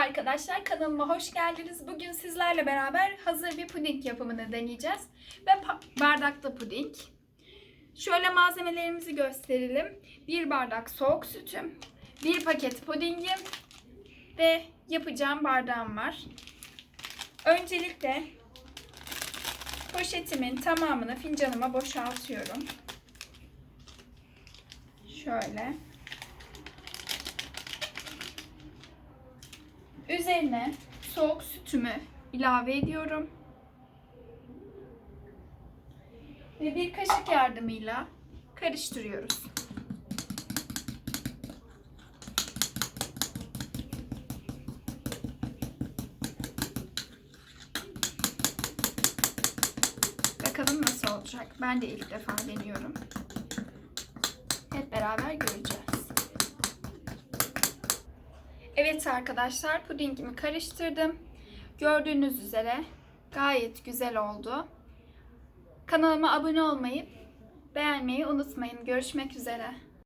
Arkadaşlar kanalıma hoş geldiniz. Bugün sizlerle beraber hazır bir puding yapımını deneyeceğiz. Ve bardakta puding. Şöyle malzemelerimizi gösterelim. Bir bardak soğuk sütüm, bir paket pudingim ve yapacağım bardağım var. Öncelikle poşetimin tamamını fincanıma boşaltıyorum. Şöyle. Üzerine soğuk sütümü ilave ediyorum. Ve bir kaşık yardımıyla karıştırıyoruz. Bakalım nasıl olacak. Ben de ilk defa deniyorum. Hep beraber göreceğiz. Evet arkadaşlar pudingimi karıştırdım. Gördüğünüz üzere gayet güzel oldu. Kanalıma abone olmayı, beğenmeyi unutmayın. Görüşmek üzere.